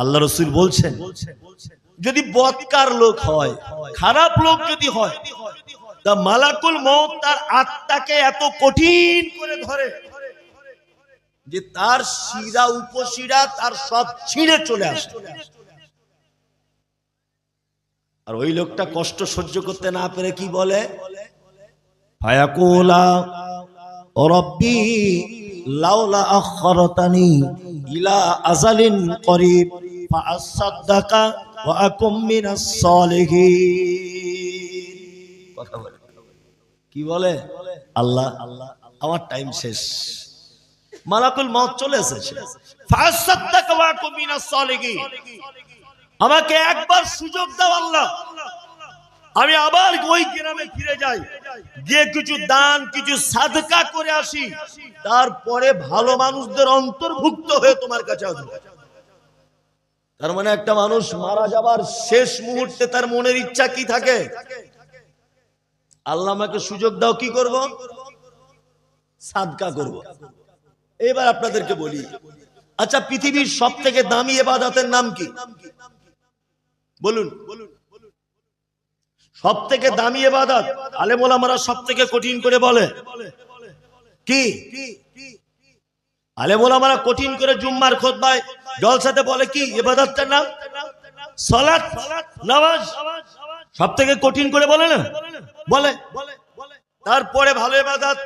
আল্লাহ রসুল বলছেন, যদি বদকার লোক হয়, খারাপ লোক যদি হয়, তা মালাকুল মৌত তার আত্মাকে এত কঠিন করে ধরে যে তার শিরা উপশিরা তার সব ছিঁড়ে চলে আসে। আর ওই লোকটা কষ্ট সহ্য করতে না পেরে কি বলে? লাউলা ইলা আজালিন করিব। ওয়া আকুম মিনাস সালিহিন কথা বলে। কি বলে? আল্লাহ আল্লাহ আমার টাইম শেষ। মালাকুল মত চলে এসেছে। আমাকে একবার সুযোগ দাও আল্লাহ। আমি আবার ওই গ্রামে ফিরে যাই। গিয়ে কিছু দান কিছু সাদকা করে আসি। তারপরে ভালো মানুষদের অন্তর্ভুক্ত হয়ে তোমার কাছে আসব। তার মানে একটা মানুষ মারা যাবার শেষ মুহূর্তে তার মনের ইচ্ছা কি থাকে? আল্লাহ আমাকে সুযোগ দাও, কি করব? সাদকা করব। এবার আপনাদেরকে বলি আচ্ছা পৃথিবীর সব থেকে দামি এবাদাতের নাম কি? বলুন। সব থেকে দামি এবাদত আলেমোলামারা সব থেকে কঠিন করে বলে। কি? আলেমোলামারা কঠিন করে জুম্মার খোদবায় জলসাতে বলে কি এবাদতটার নাম সলাৎ নামাজ সব থেকে কঠিন করে বলে না? বলে। তারপরে ভালো এবাদত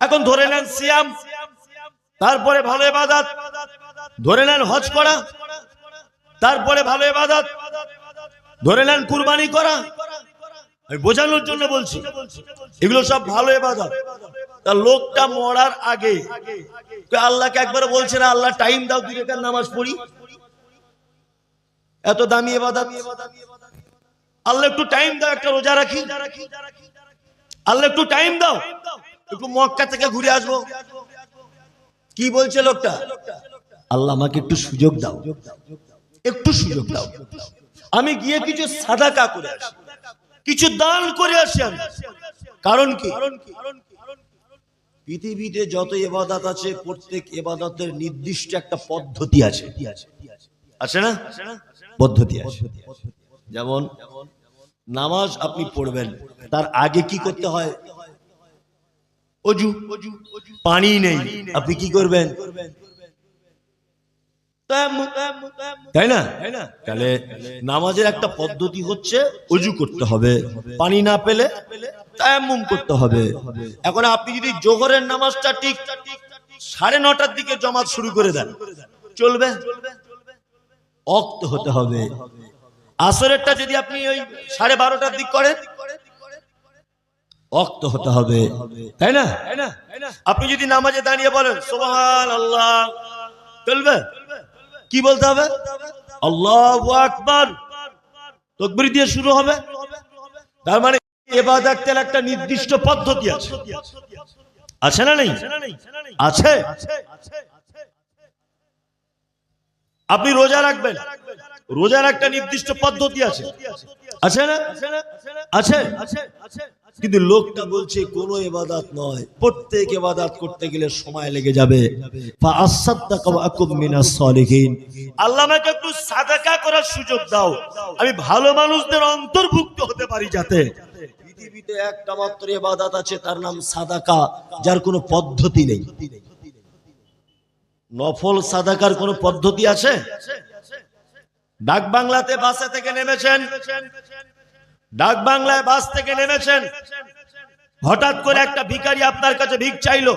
এখন ধরে নেন সিয়াম। তারপরে ভালো এবাদত ধরে নেন হজ করা। তারপরে ভালো এবাদত ধরে নেন কুরবানি করা। আমি বোঝানোর জন্য বলছি। এগুলো সব ভালো এবাদত তা লোকটা মরার আগে আল্লাহকে একবার বলছে না, আল্লাহ টাইম দাও দুই রেখার নামাজ পড়ি। এত দামি এবাদত। আল্লাহ একটু টাইম দাও, একটা রোজা রাখি। আল্লাহ একটু টাইম দাও। একটু মক্কা থেকে ঘুরে আসব। কি বলছে লোকটা? আল্লাহ আমাকে একটু সুযোগ দাও। একটু সুযোগ দাও। আমি গিয়ে কিছু সাদাকা করে আসি। কিছু দান করে আসি আমি। কারণ কি? পৃথিবীতে যত এবাদত আছে, প্রত্যেক এবাদতের নির্দিষ্ট একটা পদ্ধতি আছে। আছে না? পদ্ধতি আছে। যেমন, নামাজ আপনি পড়বেন, তার আগে কি করতে হয়? অজু। পানি নেই। আপনি কি করবেন? তাই না? তাহলে নামাজের একটা পদ্ধতি হচ্ছে অজু করতে হবে, পানি না পেলে করতে হবে। এখন আপনি যদি জোহরের নামাজটা ঠিক সাড়ে নটার দিকে জমাত শুরু করে দেন, চলবে? অক্ত হতে হবে। আসরেরটা যদি আপনি ওই সাড়ে বারোটার দিক করেন, অক্ত হতে হবে। তাই না? আপনি যদি নামাজে দাঁড়িয়ে বলেন সোহান আল্লাহ চলবে? কি বলতে হবে? আল্লাহ আকবার। তকবির দিয়ে শুরু হবে। তার মানে এবাদাতের একটা নির্দিষ্ট পদ্ধতি আছে। আছে না নেই? আছে। আপনি রোজা রাখবেন। রোজার একটা নির্দিষ্ট পদ্ধতি আছে। আছে না? আছে। কিন্তু লোকটা বলছে, কোন এবাদাত নয়। প্রত্যেক এবাদাত করতে গেলে সময় লেগে যাবে। একটু সাদাকা করার সুযোগ দাও। আমি ভালো মানুষদের অন্তর্ভুক্ত হতে পারি যাতে। পৃথিবীতে একটা মাত্র এবাদাত আছে, তার নাম সাদাকা, যার কোনো পদ্ধতি নেই। নফল সাদাকার কোনো পদ্ধতি আছে? ডাক বাংলাতে বাসে থেকে নেমেছেন। ডাক বাংলায় বাস থেকে নেমেছেন। হঠাৎ করে একটা ভিখারি আপনার কাছে ভিক চাইলো।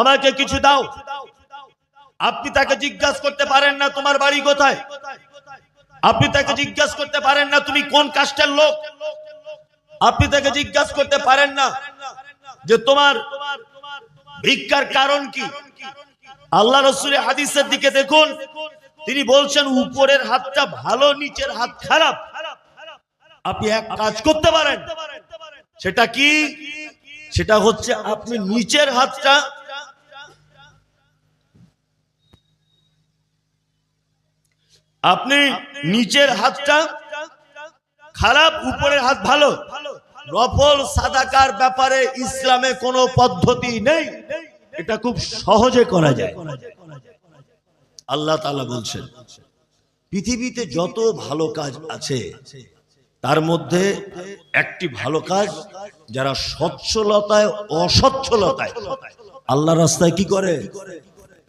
আমাকে কিছু দাও। আপনি তাকে জিজ্ঞাসা করতে পারেন না, তোমার বাড়ি কোথায়? আপনি তাকে জিজ্ঞাসা করতে পারেন না, তুমি কোন কাস্টের লোক? আপনি তাকে জিজ্ঞাসা করতে পারেন না, যে তোমার ভিক্ষার কারণ কি? আল্লাহ রসুলের হাদিসের দিকে দেখুন। তিনি বলছেন, উপরের হাতটা ভালো, নিচের হাত খারাপ। আপনি এক কাজ করতে পারেন। সেটা কি? সেটা হচ্ছে আপনি নিচের হাতটা আপনি নিচের হাতটা খারাপ, উপরের হাত ভালো। নফল, সাদাকার ব্যাপারে ইসলামে কোনো পদ্ধতি নেই। এটা খুব সহজে করা যায়। আল্লাহ তাআলা বলছেন, পৃথিবীতে যত ভালো কাজ আছে তার মধ্যে একটি ভালো কাজ, যারা সচ্ছলতায় অসচ্ছলতায় আল্লাহ রাস্তায় কি করে?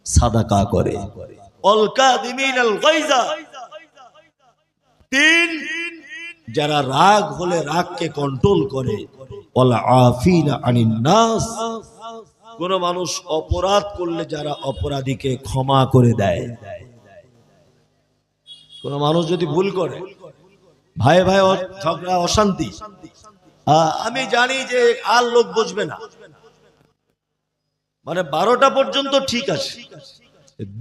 সাদাকা করে। তিন, যারা রাগ হলে রাগকে কন্ট্রোল করে। কোন মানুষ অপরাধ করলে যারা অপরাধীকে ক্ষমা করে দেয়। কোন মানুষ যদি ভুল করে ভাই ভাই ঝগড়া, অশান্তি। আমি জানি যে আর লোক বুঝবে না। মানে বারোটা পর্যন্ত ঠিক আছে।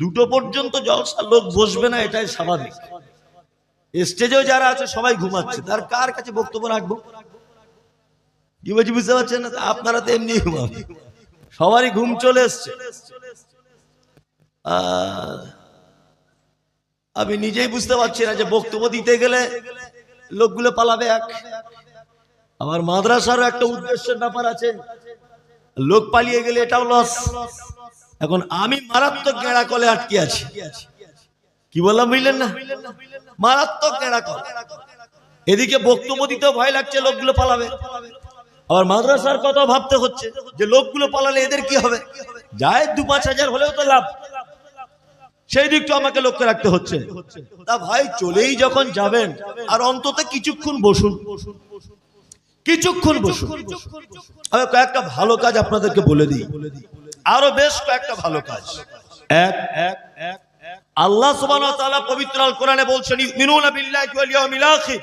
দুটো পর্যন্ত জলসা লোক বসবে না, এটাই স্বাভাবিক। স্টেজেও যারা আছে, সবাই ঘুমাচ্ছে। তার কার কাছে বক্তব্য রাখব? কি বলছি বুঝতে পারছেন না আপনারা তো এমনি ঘুমাবে সবারই ঘুম চলে এসছে। আমি নিজেই বুঝতে পারছি না যে বক্তব্য দিতে গেলে লোকগুলো পালাবে এক। আমার মাদ্রাসারও একটা উদ্দেশ্যের ব্যাপার আছে। লোক পালিয়ে গেলে এটাও লস এখন আমি মারাত্মক গেঁড়া কলে আটকে আছি। কি বললাম, বুঝলেন না? মারাত্মক গেঁড়া কল এদিকে বক্তব্য দিতেও ভয় লাগছে, লোকগুলো পালাবে। আবার মাদ্রাসার কথা ভাবতে হচ্ছে যে, লোকগুলো পালালে এদের কি হবে? যায় দু পাঁচ হাজার হলেও তো লাভ। সেই দিকটা আমাকে লক্ষ্য রাখতে হচ্ছে। তা ভাই, চলেই যখন যাবেন, আর অন্তত কিছুক্ষণ বসুন। কিছুক্ষণ বসুন। আমি কয়েকটা ভালো কাজ আপনাদেরকে বলে দিই। আরও বেশ কয়েকটা ভালো কাজ। এক এক এক আল্লাহ সুবহানাহু ওয়া তাআলা পবিত্র আল কোরআনে বলছেন, ইউমিনুনা বিল্লাহি ওয়াল ইয়াউমিল আখির।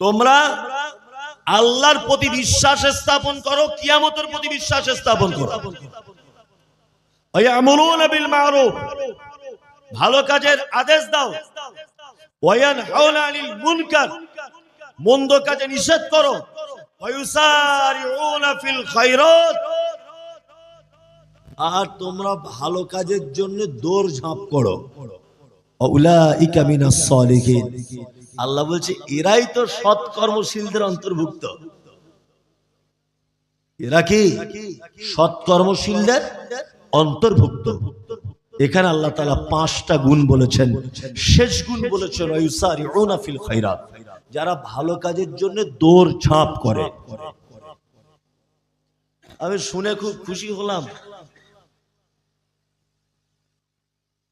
তোমরা আল্লাহর প্রতি বিশ্বাস স্থাপন করো, কিয়ামতের প্রতি বিশ্বাস স্থাপন করো। ভালো কাজের আদেশ দাও। মন্দ কাজে নিষেধ করো। আর তোমরা ভালো কাজের জন্য দৌড় ঝাঁপ করো। আল্লাহ বলছে, এরাই তো সৎ কর্মশীলদের অন্তর্ভুক্ত। এরা কি? সৎ কর্মশীলদের অন্তর্ভুক্ত। এখানে আল্লাহ তাআলা পাঁচটা গুণ বলেছেন। শেষ গুণ বলেছেন যারা ভালো কাজের জন্য দৌড় ঝাঁপ করে। আমি শুনে খুব খুশি হলাম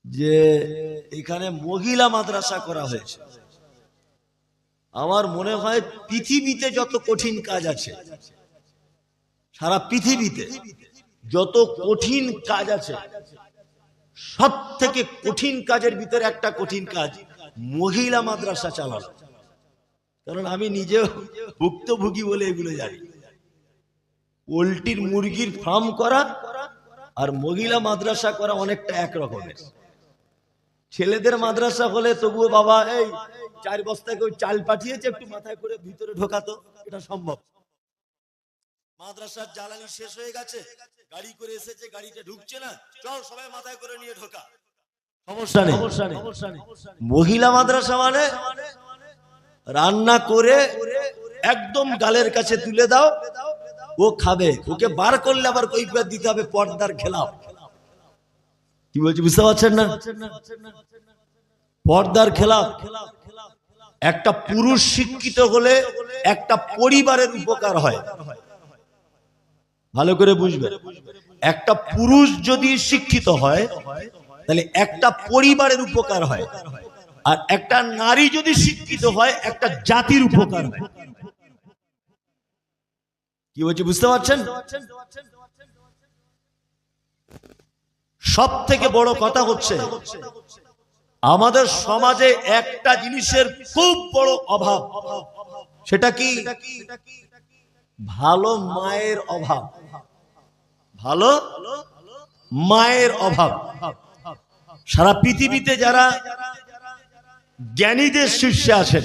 যে এখানে মহিলা মাদ্রাসা করা হয়েছে। আমার মনে হয় পৃথিবীতে যত কঠিন কাজ আছে, সারা পৃথিবীতে যত কঠিন কাজ আছে সব থেকে কঠিন কাজের ভিতরে একটা কঠিন কাজ, মহিলা মাদ্রাসা চালানো। কারণ আমি নিজেও ভুক্তভোগী বলে এগুলো জানি। পোলট্রির মুরগির ফার্ম করা আর মহিলা মাদ্রাসা করা অনেকটা এক রকমের। ছেলেদের মাদ্রাসা হলে তবুও বাবা, এই, চার বস্তায় কেউ চাল পাঠিয়েছে, একটু মাথায় করে ভিতরে ঢোকাতো, এটা সম্ভব। মাদ্রাসার জ্বালানি শেষ হয়ে গেছে। গাড়ি করে এসেছে গাড়িটা ঢুকছে না। চল সবাই মাথায় করে নিয়ে ঢোকা। সমস্যা নেই। সমস্যা নেই। মহিলা মাদ্রাসা মানে রান্না করে একদম গালের কাছে তুলে দাও ও খাবে। ওকে বার করলে আবার কৈফিয়ত দিতে হবে পর্দার খেলাফ। কি বলছি বুঝতে পারছেন না? পর্দার খেলাফ। একটা পুরুষ শিক্ষিত হলে একটা পরিবারের উপকার হয়। ভালো করে বুঝবে। একটা পুরুষ যদি শিক্ষিত হয়, তাহলে একটা পরিবারের উপকার হয়। আর একটা নারী যদি শিক্ষিত হয়, একটা জাতির উপকার হয়। কি বলছি, বুঝতে পারছেন? সব থেকে বড় কথা হচ্ছে, আমাদের সমাজে একটা জিনিসের খুব বড় অভাব। সেটা কি? ভালো মায়ের অভাব। ভালো মায়ের অভাব। সারা পৃথিবীতে যারা জ্ঞানীদের শীর্ষে আছেন,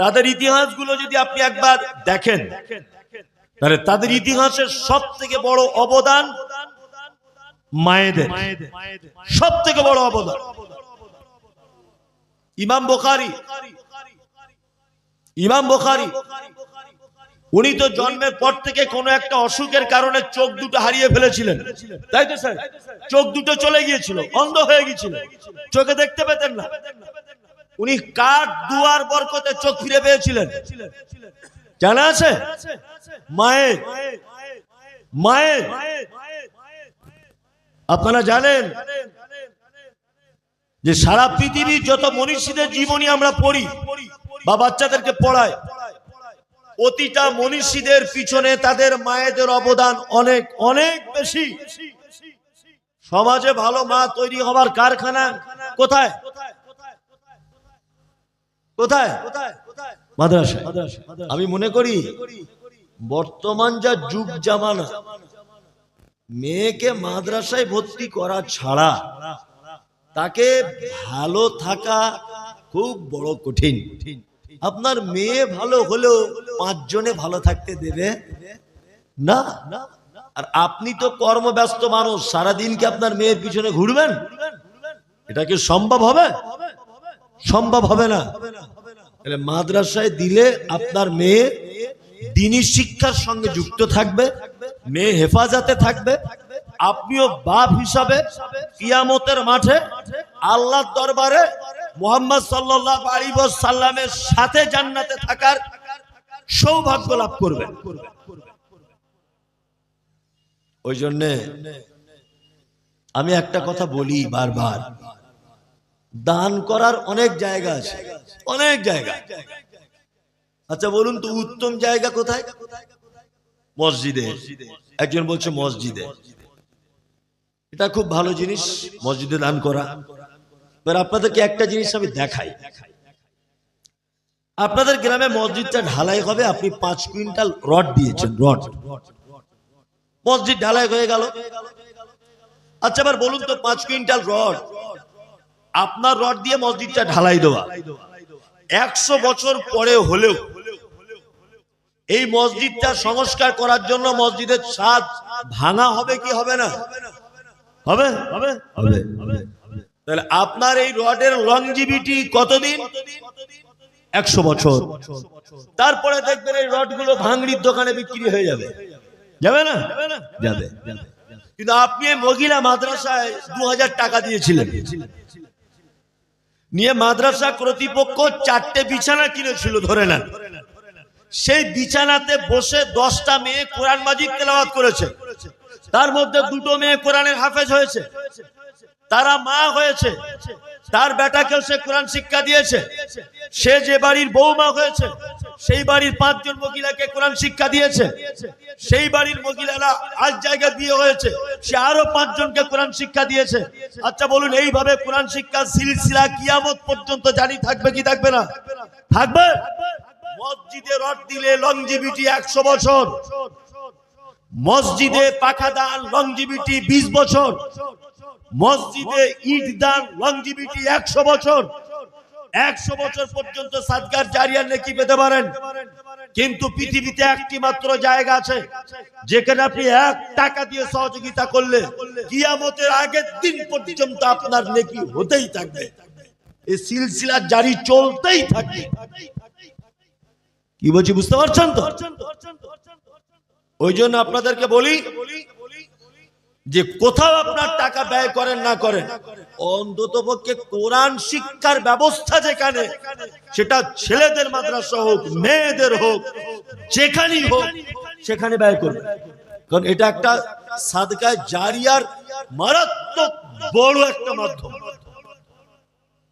তাদের ইতিহাসগুলো যদি আপনি একবার দেখেন, তাহলে তাদের ইতিহাসের সব থেকে বড় অবদান মায়েদের। সব থেকে বড় অবদান। ইমাম বোখারি ইমাম বোখারি উনি তো জন্মের পর থেকে কোনো একটা অসুখের কারণে চোখ দুটো হারিয়ে ফেলেছিলেন। তাই তো স্যার? চোখ দুটো চলে গিয়েছিল, অন্ধ হয়ে গিয়েছিল। চোখে দেখতে পেতেন না। উনি কাঠ দুয়ার বরকতে চোখ ফিরে পেয়েছিলেন। জানা আছে? মায়ের। মায়ের। আপনারা জানেন যে সারা পৃথিবীর যত মনীষীদের জীবনী আমরা পড়ি বা বাচ্চাদেরকে পড়াই প্রতিটা মনীষীদের পিছনে তাদের মায়েদের অবদান অনেক অনেক বেশি। সমাজে ভালো মা তৈরি হবার কারখানা কোথায়? কোথায়? মাদ্রাসা আমি মনে করি, বর্তমান যা যুগ জামানা, মেয়েকে মাদ্রাসায় ভর্তি করা ছাড়া তাকে ভালো থাকা খুব বড় কঠিন কঠিন। আপনার মেয়ে ভালো হলেও পাঁচজনে ভালো থাকতে দেবে? না। আর আপনি তো কর্মব্যস্ত মানুষ, সারাদিন কি আপনার মেয়ের পিছনে ঘুরবেন? এটা কি সম্ভব হবে? সম্ভব হবে না। তাহলে মাদ্রাসায় দিলে আপনার মেয়ে দিনী শিক্ষার সঙ্গে যুক্ত থাকবে, মেয়ে হেফাজতে থাকবে, আপনিও বাপ হিসাবে কিয়ামতের মাঠে আল্লাহর দরবারে মোহাম্মদ সাল্লাল্লাহু আলাইহি সাল্লামের সাথে জান্নাতে থাকার সৌভাগ্য লাভ করবেন। ওই জন্যে আমি একটা কথা বলি বারবার। দান করার অনেক জায়গা আছে। অনেক জায়গা। আচ্ছা বলুন তো উত্তম জায়গা কোথায়? মসজিদে। একজন বলছে মসজিদে। এটা খুব ভালো জিনিস, মসজিদে দান করা। এবার আপনাদেরকে একটা জিনিস আমি দেখাই। আপনাদের গ্রামে মসজিদটা ঢালাই হবে, আপনি পাঁচ কুইন্টাল রড দিয়েছেন, রড। মসজিদ ঢালাই হয়ে গেল। আচ্ছা এবার বলুন তো, পাঁচ কুইন্টাল রড, আপনার রড দিয়ে মসজিদটা ঢালাই দেওয়া। একশো বছর পরে হলেও, এই মসজিদটা সংস্কার করার জন্য মসজিদের ছাদ ভাঙা হবে কি হবে না? হবে? হবে? হবে। তাহলে আপনার এই রডের লংজিভিটি কতদিন? একশো বছর। তারপরে দেখবেন এই রডগুলো ভাঙড়ির দোকানে বিক্রি হয়ে যাবে। যাবে না? যাবে। কিন্তু আপনি মহিলা মাদ্রাসায় দু টাকা দিয়েছিলেন। নিয়ে মাদ্রাসা কর্তৃপক্ষ চারটে বিছানা কিনেছিল, ধরে নেন। সেই বিছানাতে বসে দশটা মেয়ে কোরআন মাজিদ তেলাওয়াত করেছে। তার মধ্যে দুটো মেয়ে কোরআনের হাফেজ হয়েছে। তারা মা হয়েছে। তার বেটাকেও সে কোরআন শিক্ষা দিয়েছে। সে যে বাড়ির বৌমা হয়েছে, সেই বাড়ির পাঁচজন মহিলাকে কোরআন শিক্ষা দিয়েছে। সেই বাড়ির মহিলারা আজ জায়গায় বিয়ে হয়েছে, সে আরও পাঁচজনকে কোরআন শিক্ষা দিয়েছে। আচ্ছা বলুন, এইভাবে কোরআন শিক্ষা সিলসিলা কিয়ামত পর্যন্ত জারি থাকবে কি থাকবে না? থাকবে? মসজিদে রড দিলে লংজিভিটি একশো বছর। মসজিদে পাখা দান লংজিভিটি বিশ বছর, মসজিদে ইট দান লংজিভিটি একশো বছর একশো বছর পর্যন্ত সাদগার জারিয়ার নেকি পেতে পারেন। কিন্তু পৃথিবীতে একটি মাত্র জায়গা আছে, যেখানে আপনি এক টাকা দিয়ে সহযোগিতা করলে কিয়ামতের আগের দিন পর্যন্ত আপনার নেকি হতেই থাকবে। এই সিলসিলা জারি চলতেই থাকবে। কি বলছি, বুঝতে পারছেন তো? ওই জন্য আপনাদেরকে বলি যে কোথাও আপনার টাকা ব্যয় করেন না করেন। অন্তত পক্ষে কোরআন শিক্ষার ব্যবস্থা যেখানে, সেটা ছেলেদের মাদ্রাসা হোক, মেয়েদের হোক, যেখানেই হোক, সেখানে ব্যয় করবেন। কারণ এটা একটা সাদকায় জারিয়ার মারাত্মক বড় একটা মাধ্যম।